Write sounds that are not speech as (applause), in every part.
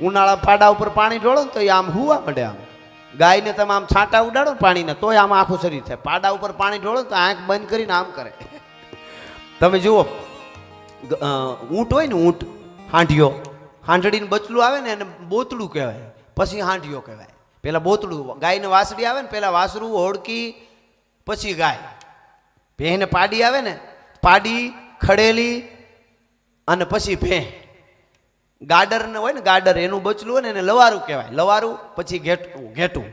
ઉનાળા પાડા ઉપર પાણી ઢોળો ને તો એ આમ હુવા મળે આમ. ગાયને તમે આમ છાંટા ઉડાડો પાણીને, તોય આમ આખું શરીર થાય. પાડા ઉપર પાણી ઢોળો તો આંખ બંધ કરીને આમ કરે. (laughs) તમે જુઓ ઊંટ હોય ને ઊંટ, હાંઢિયો, હાંઢડીને બચલું આવે ને એને બોતડું કહેવાય. પછી હાંઢિયો કહેવાય. પેલા બોતડું, ગાયને વાસડી આવે ને, પેલા વાસરું હોડકી પછી ગાય. ભેંને પાડી આવે ને, પાડી, ખડેલી અને પછી ભેં ગાડર હોય ને, ગાડર એનું બચલું હોય ને એને લવારું કહેવાય. લવારું પછી ઘેટું ઘેટું.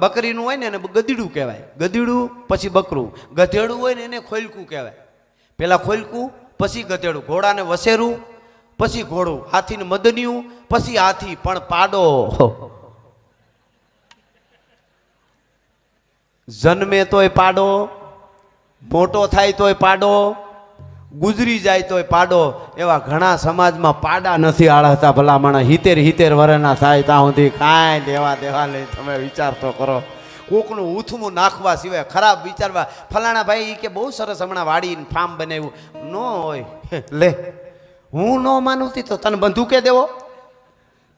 બકરીનું હોય ને એને ગધીડું કહેવાય. ગધીડું પછી બકરું. ગધેડું હોય ને એને ખોલકું કહેવાય. પહેલાં ખોલકું, પછી ગધેડું. ઘોડાને વસેરું, પછી ઘોડું. હાથીને મદનિયું, પછી હાથી. પણ પાડો. જન્મે તોય પાડો, મોટો થાય તોય પાડો. ગુજરી જાય તોય પાડો. એવા ઘણા સમાજમાં પાડા નથી આળહતા ભલામણા. હિતેર હિતેર વરના થાય ત્યાં સુધી કાંઈ દેવા દેવા લઈ તમે વિચાર તો કરો. કોકનું ઉથમું નાખવા સિવાય ખરાબ વિચારવા. ફલાણા ભાઈ કે બહુ સરસ હમણાં વાડીને ફાર્મ બનાવ્યું. ન હોય. લે. હું ન માનુંતી તો તને બંધુકે દેવો?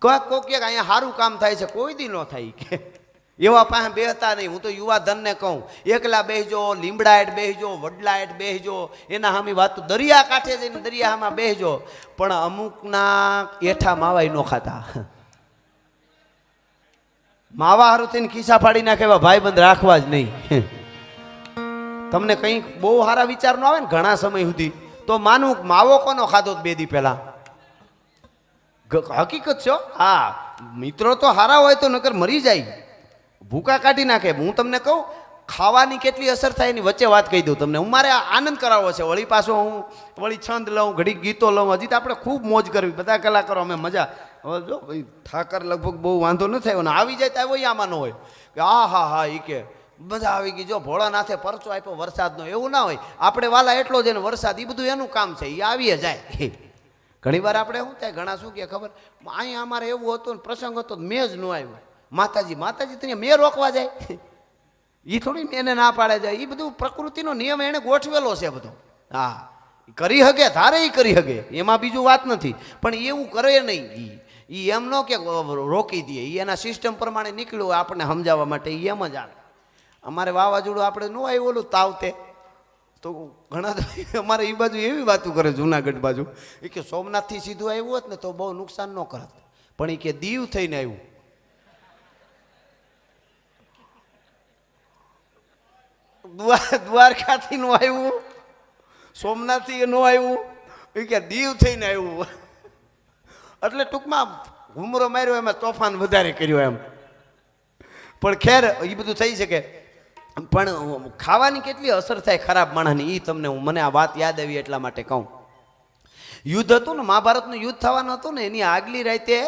કોક કોક કે અહીંયા સારું કામ થાય છે. કોઈ દી ન થાય. કે એવા પાસે બેહતા નહીં. હું તો યુવા ધનને કહું, એકલા બેસજો લીમડાએટ બેસજો વડલાએટ બેસજો એના સામે વાત દરિયા કાંઠે જઈને દરિયામાં બેસજો પણ અમુકના એઠા માવાય ન ખાતા. માવા હારું ખિસ્સા ફાડી નાખે એવા ભાઈબંધ રાખવા જ નહીં. તમને કંઈક બહુ સારા વિચાર ન આવે ને ઘણા સમય સુધી, તો માનું માવો કોનો ખાધો બે દી પહેલા? હકીકત છો હા. મિત્રો તો સારા હોય તો નકર મરી જાય. ભૂકા કાઢી નાખે. હું તમને કહું, ખાવાની કેટલી અસર થાય એની વચ્ચે વાત કહી દઉં તમને. હું મારે આનંદ કરાવવો છે. વળી પાછો હું વળી છંદ લઉં ઘડી ગીતો લઉં. હજી તો આપણે ખૂબ મોજ કરવી. બધા કલાકારો અમે મજા. હવે જો ભાઈ, ઠાકર લગભગ બહુ વાંધો ન થયો ને આવી જાય તો આવ્યો આમાં હોય. કે આ હા હા એ કે. મજા આવી ગઈ. જો ભોળાનાથે પરચો આપ્યો વરસાદનો. એવું ના હોય. આપણે વાલા એટલો જ ને વરસાદ એ બધું એનું કામ છે. એ આવી જાય. ઘણી વાર આપણે શું થાય? ઘણા શું કે ખબર? અહીંયા અમારે એવું હતું ને, પ્રસંગ હતો મેં જ ન આવ્યો. માતાજી માતાજી, તને મેં રોકવા જાય? એ થોડી એને ના પાડે જાય. એ બધું પ્રકૃતિનો નિયમ એણે ગોઠવેલો છે બધો. હા કરી શકે ધારે એ કરી શકે એમાં બીજું વાત નથી. પણ એવું કરે નહીં એ એ એમ ન કે રોકી દે. એ એના સિસ્ટમ પ્રમાણે નીકળ્યું આપણને સમજાવવા માટે. એ એમ જ આવે. અમારે વાવાઝોડું આપણે ન આવ્યું ઓલું તાવતે. તો ઘણા અમારે એ બાજુ એવી વાતો કરે જુનાગઢ બાજુ. એ કે સોમનાથથી સીધું આવ્યું હોત ને તો બહુ નુકસાન ન કરત. પણ એ કે દીવ થઈને આવ્યું. દ્વારકાથી નું આવ્યું. સોમનાથથી નું આવ્યું. એ કે દીવ થઈને આવ્યું. એટલે ટૂંકમાં હુમરો માર્યો, એમાં તોફાન વધારે કર્યો એમ. પણ ખેર એ બધું થઈ શકે. પણ ખાવાની કેટલી અસર થાય ખરાબ માણસની એ તમને હું મને આ વાત યાદ આવી એટલા માટે કહું. યુદ્ધ હતું ને, મહાભારતનું યુદ્ધ થવાનું હતું ને, એની આગલી રાતે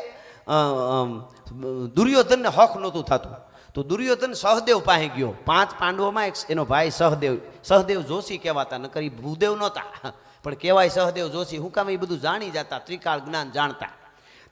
દુર્યોધનને હક નહોતું થતું. તો દુર્યોધન સહદેવ પાસે ગયો. પાંચ પાંડવોમાં એક એનો ભાઈ સહદેવ સહદેવ જોશી કહેવાતા, નકર કરી ભૂદેવ નહોતા. પણ કહેવાય સહદેવ જોશી, હું કામ એ બધું જાણી જતા, ત્રિકાળ જ્ઞાન જાણતા.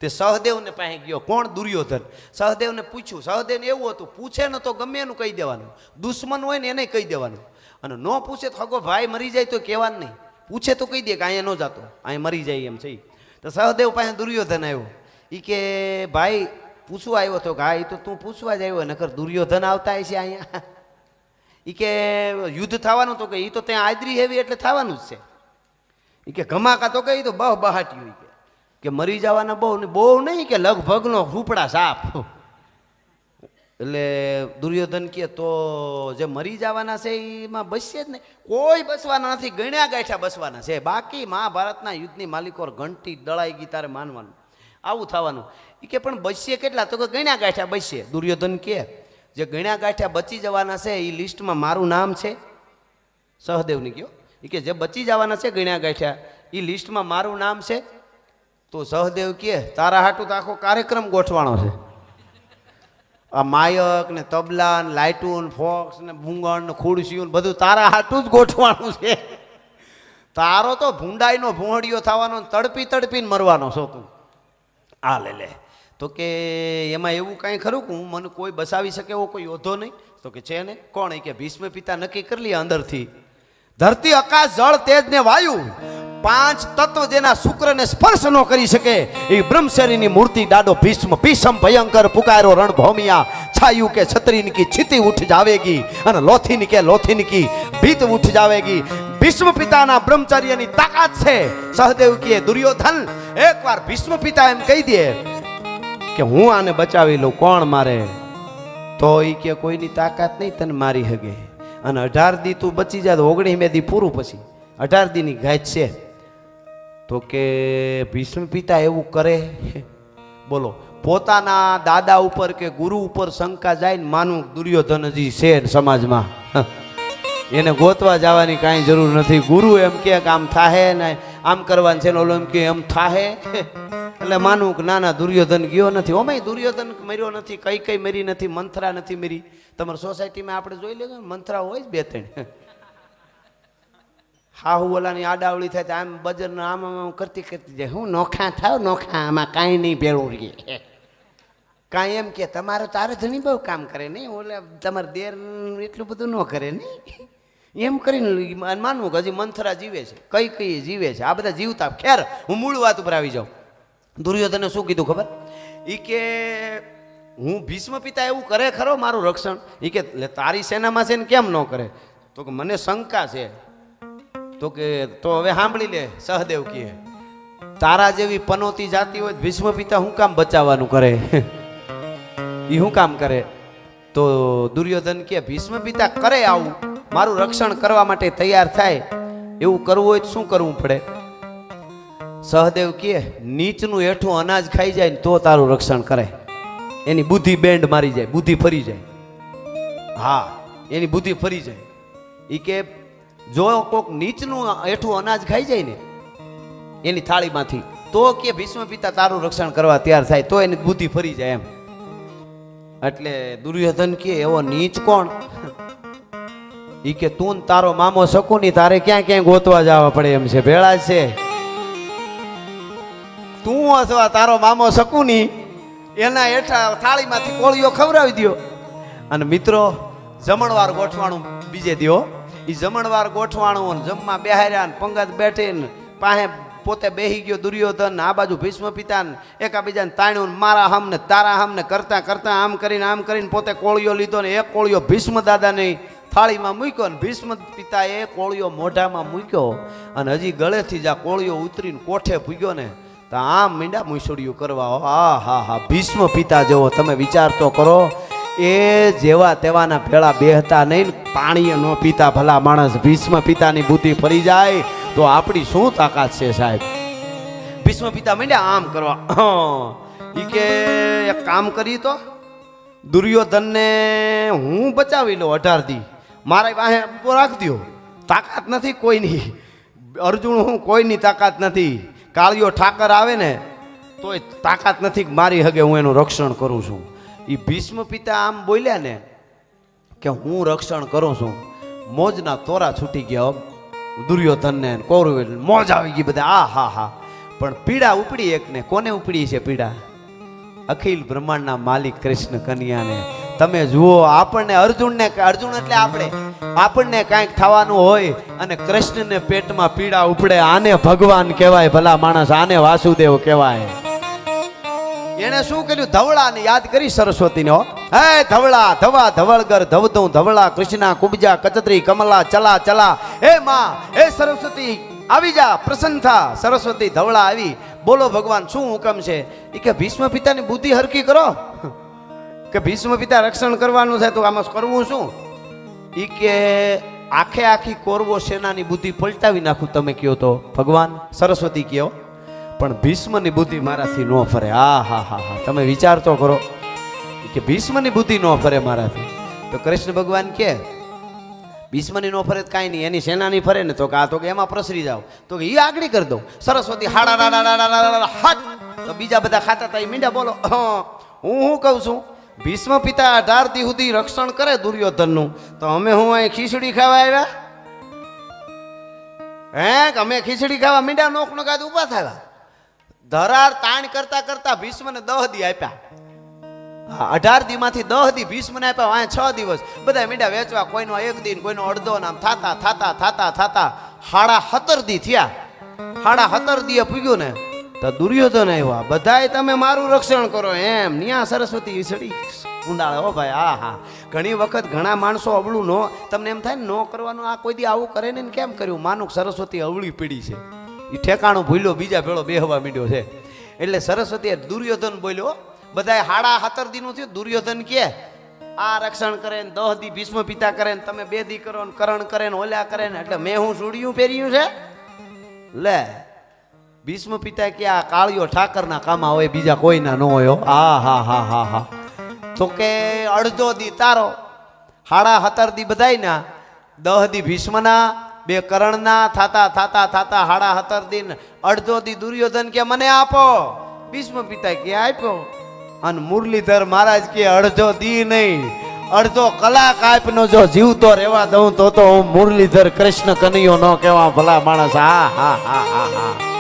તે સહદેવને પાસે ગયો. કોણ દુર્યોધન? સહદેવને પૂછ્યું. સહદેવને એવું હતું, પૂછે ને તો ગમે એનું કહી દેવાનું. દુશ્મન હોય ને એને કહી દેવાનું. અને ન પૂછે તો હગો ભાઈ મરી જાય તો કહેવાનું નહીં. પૂછે તો કહી દે કે અહીંયા ન જતો. અહીંયા મરી જાય એમ છે તો સહદેવ પાસે દુર્યોધન આવ્યો. એ કે, ભાઈ પૂછવા આવ્યો તો કે હા એ તો તું પૂછવા જ આવ્યો, નકર દુર્યોધન આવતા હશે અહીંયા. (laughs) એ કે, યુદ્ધ થવાનું તો કે એ તો ત્યાં આદરી હેવી એટલે થવાનું જ છે. એ કે, ઘમાકા તો કહી તો બહુ બહાટ્યું કે. કે, મરી જવાના બહુ ને, બહુ નહીં કે, લગભગનો ફૂપડા સાપ. એટલે દુર્યોધન કે, તો જે મરી જવાના છે એમાં બસશે જ નહીં. કોઈ બસવાના નથી, ગણ્યા ગાંઠ્યા બસવાના છે. બાકી મહાભારતના યુદ્ધની માલિકો ઘંટી દળાઈ ગઈ તારે માનવાનું. આવું થવાનું. એ કે પણ બચશે કેટલા? તો કે ગણ્યા ગાંઠ્યા બચશે. દુર્યોધન કે, જે ગણ્યા ગાંઠ્યા બચી જવાના છે એ લિસ્ટમાં મારું નામ છે. સહદેવની કયો એ કે જે બચી જવાના છે ગણ્યા ગાંઠ્યા એ લિસ્ટમાં મારું નામ છે. તો સહદેવ કે, તારા હાટું તો આખો કાર્યક્રમ ગોઠવાનો છે. આ માયક ને તબલા ને લાઇટુન ફોક્સ ને ભૂંગણ ને ખુરશીયું ને બધું તારા હાટું જ ગોઠવાનું છે. તારો તો ભૂંડાઈનો ભૂંડિયો થવાનો તડપી તડપીને મરવાનો છો તું. આ લે. લે તો કે એમાં એવું કાંઈ ખરું કે હું મને કોઈ બસાવી શકે એવો કોઈ યોદ્ધો નહીં? તો કે છે ને, કોણ કે ભીષ્મ પિતા નક્કી કરી લે અંદરથી. ધરતી, આકાશ, જળ, તેજ ને વાયુ, પાંચ તત્વ જેના શુક્રને સ્પર્શ ન કરી શકે, એ બ્રહ્મશરીની મૂર્તિ દાડો ભીષ્મ ભીષમ ભયંકર પુકારો રણભૌમિયા, છાયું કે છત્રીન કી છિતી ઉઠ જાવેગી, અને લોથીન કે લોથીન કી ભીત ઉઠ જાવેગી. ભીષ્મ પિતાના બ્રહ્મચર્યની તાકાત છે. સહદેવ કે દુર્યોધન, એકવાર ભીષ્મ પિતા એમ કહી દે કે હું આને બચાવી લઉં, કોણ મારે? તો એ કે કોઈની તાકાત નહીં તને મારી હગે. અને અઢાર દી તું બચી જા, તો ઓગણીસ મે દી પૂરું પછી. અઢાર દીની ગાય છે. તો કે ભીષ્મ પિતા એવું કરે? (laughs) બોલો, પોતાના દાદા ઉપર કે ગુરુ ઉપર શંકા જાય ને માનું દુર્યોધન હજી છે સમાજમાં. (laughs) એને ગોતવા જવાની કાંઈ જરૂર નથી. ગુરુ એમ કે આમ થાહે ને આમ કરવાનું છે ને ઓલો એમ કે એમ થાહે. એટલે માનું કે ના ના દુર્યોધન ગયો નથી. ઓમે દુર્યોધન મર્યો નથી. કઈ કઈ મરી નથી. મંથરા નથી મરી. તમારી સોસાયટીમાં આપણે જોઈ લેજો મંથરા હોય જ બે ત્રણ. હાહુ ઓલાની આડાવળી થાય તો આમ બજર આમ આમ આમ કરતી કરતી જાય. હું નોખા થાવ, નોખા. આમાં કાંઈ નહીં ભેળું રહીએ કાંઈ એમ કે, તમારો તારે ધણી બહુ કામ કરે નહીં. ઓલે તમારે દેર એટલું બધું ન કરે નહીં. એમ કરીને માનવું કે હજી મંથરા જીવે છે, કઈ કઈ જીવે છે, આ બધા જીવતા. ખેર, હું મૂળ વાત ઉપર આવી જાઉં. દુર્યોધને શું કીધું ખબર? એ કે, હું ભીષ્મ પિતા એવું કરે ખરો મારું રક્ષણ? એ કે તારી સેનામાં છે ને કેમ ન કરે? તો કે, મને શંકા છે. તો કે, તો હવે સાંભળી લે, સહદેવ કહે. તારા જેવી પનોતી જાતી હોય ભીષ્મ પિતા હું કામ બચાવવાનું કરે? (laughs) એ શું કામ કરે? તો દુર્યોધન કે ભીષ્મ પિતા કરે આવું. મારું રક્ષણ કરવા માટે તૈયાર થાય, એવું કરવું હોય તો શું કરવું પડે? સહદેવ કે નીચનું હેઠું અનાજ ખાઈ જાય ને તો તારું રક્ષણ કરે એની બુદ્ધિ બેન્ડ મારી જાય, બુદ્ધિ ફરી જાય. હા, એની બુદ્ધિ ફરી જાય. એ કે જો કોક નીચનું હેઠું અનાજ ખાઈ જાય ને એની થાળીમાંથી, તો કે ભીષ્મ પિતા તારું રક્ષણ કરવા તૈયાર થાય, તો એની બુદ્ધિ ફરી જાય એમ. એટલે દુર્યોધન કે એવો નીચ કોણ? ઈ કે તું તારો મામો શકુની, તારે ક્યાં ક્યાં ગોતવા જવા પડે એમ છે, ભેળા છે. તું અથવા તારો મામો શકુની, એના હેઠા થાળીમાંથી કોળીઓ ખવડાવી દ્યો. અને મિત્રો, જમણવાર ગોઠવાણું બીજે દો એ જમણવાર ગોઠવાણું જમવા બેહાર્યા ને પંગત બેઠીને પાસે પોતે બેહી ગયો દુર્યોધન આ બાજુ ભીષ્મ પિતા એકાબીજાને તાણ્યું મારા હમ ને તારા હમ ને કરતા કરતા આમ કરીને આમ કરીને પોતે કોળિયો લીધો ને એક કોળિયો ભીષ્મ દાદાને થાળીમાં મૂક્યો અને ભીષ્મ પિતાએ કોળિયો મોઢામાં મૂક્યો અને હજી ગળેથી જ આ કોળિયો ઉતરીને કોઠે પૂગ્યો ને, તો આમ મીંડા મૂસડિયું કરવા, આ, હા હા, ભીષ્મ પિતા જેવો તમે વિચાર તો કરો. એ જેવા તેવાના ભેળા બેહતા નહીં ને પાણીએ ન પીતા ભલા માણસ ભીષ્મ પિતાની બુદ્ધિ ફરી જાય, તો આપણી શું તાકાત છે સાહેબ? ભીષ્મ પિતા મીંડ્યા આમ કરવા. ઈ કે, એક કામ કરી તો, દુર્યોધનને હું બચાવી લઉં અઢાર દી. મારા પાસે રાખ દ્યો તાકાત નથી કોઈની. અર્જુન હું કોઈની તાકાત નથી. કાળિયો ઠાકર આવે ને, તોય તાકાત નથી મારી હગે હું એનું રક્ષણ કરું છું. એ ભીષ્મ પિતા આમ બોલ્યા ને કે હું રક્ષણ કરું છું. મોજના તોરા છૂટી ગયા દુર્યોધનને કૌરવ મોજ આવી ગઈ બધા, આ હા હા. પણ પીડા ઉપડી એકને કોને ઉપડી છે પીડા? અખિલ બ્રહ્માંડના માલિક કૃષ્ણ કન્યાને તમે જુઓ, આપણને અર્જુનને અર્જુન એટલે આપણે. આપણને કાંઈક થવાનું હોય અને કૃષ્ણને પેટમાં પીડા ઉપડે, આને ભગવાન કહેવાય, ભલા માણસ, આને વાસુદેવ કહેવાય. એણે શું કર્યું? ધવળાને યાદ કરી સરસ્વતીને, હો. હે ધવળા, ધવા, ધવળગર, ધવધું, ધવળા, કૃષ્ણા, કુબજા, કચત્રી, કમલા, ચલા ચલા. હે માં, હે સરસ્વતી, આવી જા, પ્રસન્ન થા. સરસ્વતી, ધવળા આવી. બોલો ભગવાન, શું હુકમ છે? એ કે ભીષ્મ પિતાની બુદ્ધિ હરકી કરો. કે ભીષ્મ પિતા રક્ષણ કરવાનું છે તો આમાં કરવું શું એ કે આખે આખી કોરવો સેનાની બુદ્ધિ પલટાવી નાખું તમે કયો તો ભગવાન સરસ્વતી કયો પણ ભીષ્મની બુદ્ધિ મારાથી ન ફરે આ હા હા હા તમે વિચાર તો કરો કે ભીષ્મની બુદ્ધિ ન ફરે મારાથી તો કૃષ્ણ ભગવાન કે ભીષ્મની નો ફરે કાંઈ નહીં એની સેનાની ફરે ને તો કે આ તો કે એમાં પ્રસરી જાઓ તો કે એ આગળ કરી દઉં સરસ્વતી હાડા રાડા રાડા રાડા હટ તો બીજા બધા ખાતા હતા એ મીંડા બોલો હં, હું હું કહું છું ભીષ્મ પિતા અઢાર દી સુધી રક્ષણ કરે દુર્યોધનનું. તો અમે હું અહીં ખીચડી ખાવા આવ્યા? હે અમે ખીચડી ખાવા મીંડા નોક નોકાદ ઊભા થયા? ધરાર તાણ કરતા કરતા ભીષ્મને દહ દી આપ્યા. અઢાર દીમાંથી દહ દી ભીષ્મને આપ્યા વાંહે છ દિવસ. બધા મીંડા વેચવા, કોઈનો એક દિન કોઈનો અડધો નામ થાતા થાતા થાતા થાતા. હાડા હતર દી થયા. હાડા હતર દીએ પૂગ્યું ને તો દુર્યોધન આવ્યા. બધાય તમે મારું રક્ષણ કરો એમ. ન્યા સરસ્વતી વિસડી ઊંડાળે હો ભાઈ, આ હા ઘણી વખત ઘણા માણસો અવળું નો, તમને એમ થાય ને, નો કરવાનું, આ કોઈ દી આવું કરે ને કેમ કર્યું? માનું સરસ્વતી અવળી પીડી છે. એ ઠેકાણું ભૂલ્યો, બીજા ભેળો બેહવા મીડ્યો છે. એટલે સરસ્વતીએ દુર્યોધન બોલ્યો, બધાય હાડા હાતર દીનું થયું. દુર્યોધન કે, આ રક્ષણ કરે ને, દહ દી ભીષ્મ પિતા કરે ને, તમે બે દી કરો ને, કરણ કરે ને ઓલ્યા કરે ને, એટલે મેં હું સુડિયું પહેર્યું છે? લે ભીષ્મ પિતા કે આ કાળિયો ઠાકરના કામમાં હોય, બીજા કોઈના ન હોય હા. હા હા હા હા. તો કે અડધો દી તારો, હાડા હતર દી બધાયના, દહ દી ભીષ્મના, બે કરણના, થાતા થાતા થાતા, હાડા હતર દિન, અડધો દી દુર્યોધન કે મને આપો. ભીષ્મ પિતા કે આપ્યો. અને મુરલીધર મહારાજ કે અડધો દી નહીં, અડધો કલાક આપનો જો જીવતો રહેવા દઉં તો તો હું મુરલીધર કૃષ્ણ કનૈયો ન કહેવા ભલા માણસ. હા હા હા હા હા.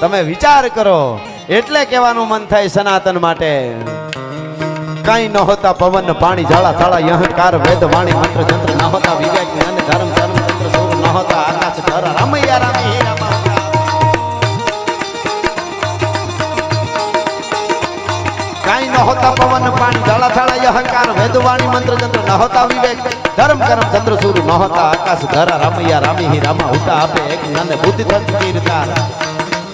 તમે વિચાર કરો. એટલે કહેવાનું મન થાય સનાતન માટે. કઈ ન હોતા પવન, પાણી, ઝાડા થાળા અહંકાર, વેદ, વાણી, મંત્ર, જંત્ર, ન હોતા વિવેક, જ્ઞાન, ધર્મ ધર્મ તંત્ર સૌર, ન હોતા આકાશ ધર રામૈયા, રામી, હે રામા કાંઈ ન હોતા પવન, પાણી, ઝાડા થાળા અહંકાર, વેદ, વાણી, મંત્ર, જંત્ર, ન હોતા વિવેક. ધર્મ, કર્મ, ચંદ્ર સૂર ન હોતા આકાશ ધરા રામૈયા, રામી, હે રામા ઉતા આપે એક જ્ઞાન, બુદ્ધિ તંત્ર કીર્તાર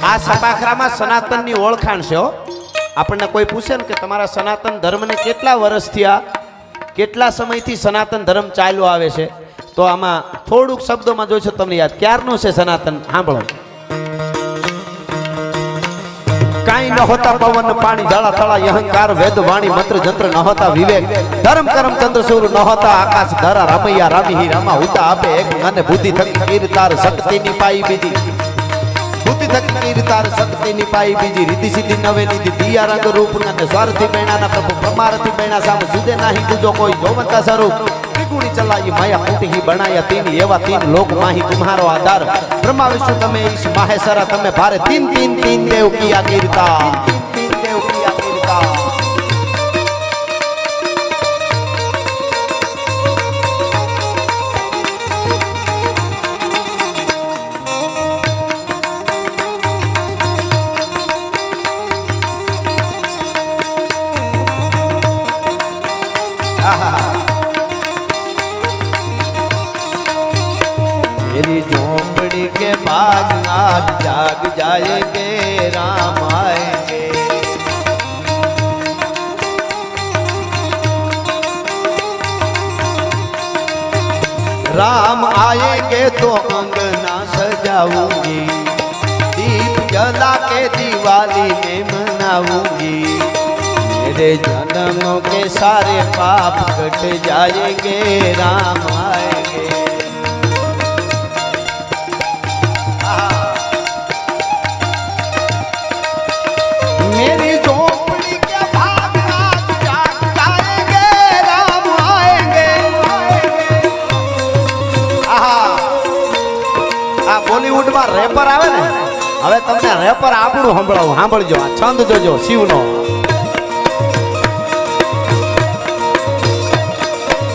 આ સપાખરામાં સનાતનની ઓળખાણ છે આપણને કોઈ પૂછે ને કે તમારા સનાતન ધર્મને કેટલા વર્ષ થયા? કેટલા સમયથી સનાતન ધર્મ ચાલ્યો આવે છે? તો આમાં થોડુંક શબ્દોમાં જોઈશે તમને યાદ. ક્યારનું છે સનાતન? સાંભળો. કાંઈ ન હોતા પવન, પાણી ધળા તળા અહંકાર, વેદ, વાણી, મંત્ર, જંત્ર ન હોતા વિવેક. ધર્મ, કરમ, ચંદ્ર, સૂર ન હોતા આકાશ, ધરા, રામૈયા, રામી રામા ઉતા આપે એક અને બુદ્ધિ થકી કીર્તાર શક્તિની પાઈ બીજી. બુદ્ધિ થકી શક્તિ ની પાઈ બીજી રીતિ સિદ્ધિ નવે નીતિ દિયા રંગ રૂપ. ના સ્વાર્થી પૈણાના પ્રભુ પ્રમારથી પૈણા સામે સુધે નાહી તુજો કોઈ જોવંતા સ્વરૂપ. ત્રિગુણી ચલાઈ માયા કુટી બનાયા તીન. એવા તીન લોક માહી તુમ્હારો આધાર. બ્રહ્મા વિષ્ણુ તમે ઈશ માહેશરા તમે ભારે તીન તીન તીન દેવ કિયા કીર્તા. मेरी झोंपड़ी के बाग आज जाग जाएँगे, राम आएँगे। राम आएँगे तो अंगना सजाऊँगी, दीप जला के दिवाली में मनाऊँगी। मेरे जन्मों के सारे पाप कट जाएँगे, राम आएँगे। હવે તમને રેપર આપણું સંભળાવું સાંભળજો આ છંદ જોજો શિવનો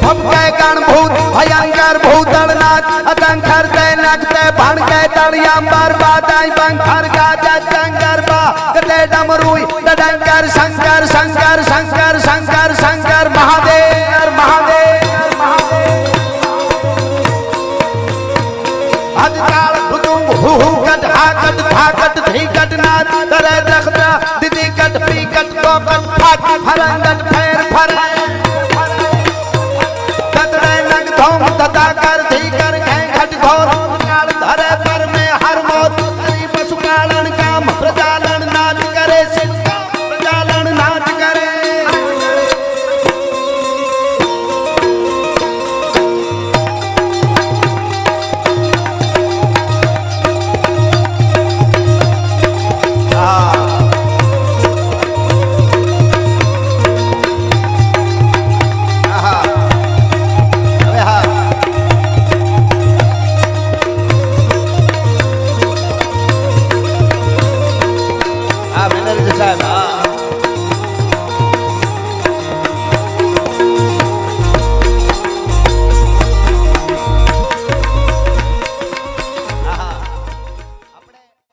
ભપકે ગણભૂત ભયંકર ભૂતળનાથ અતંકર તે નગતે ભણકે તળિયાંબર બાદાઈ બંકર ગાજા જંગર બા ગતે ડમરુઈ ડડંકર શંકર શંકર શંકર શંકર શંકર મહાદેવ મહાદેવ મહાદેવ અજકાળ ભુતુંગ હુ હુ કટ ધીકટ નાદ કરે દ્રખતા દીદી કટ કોકટ ફાટ ફરંગટ ફેર ફરે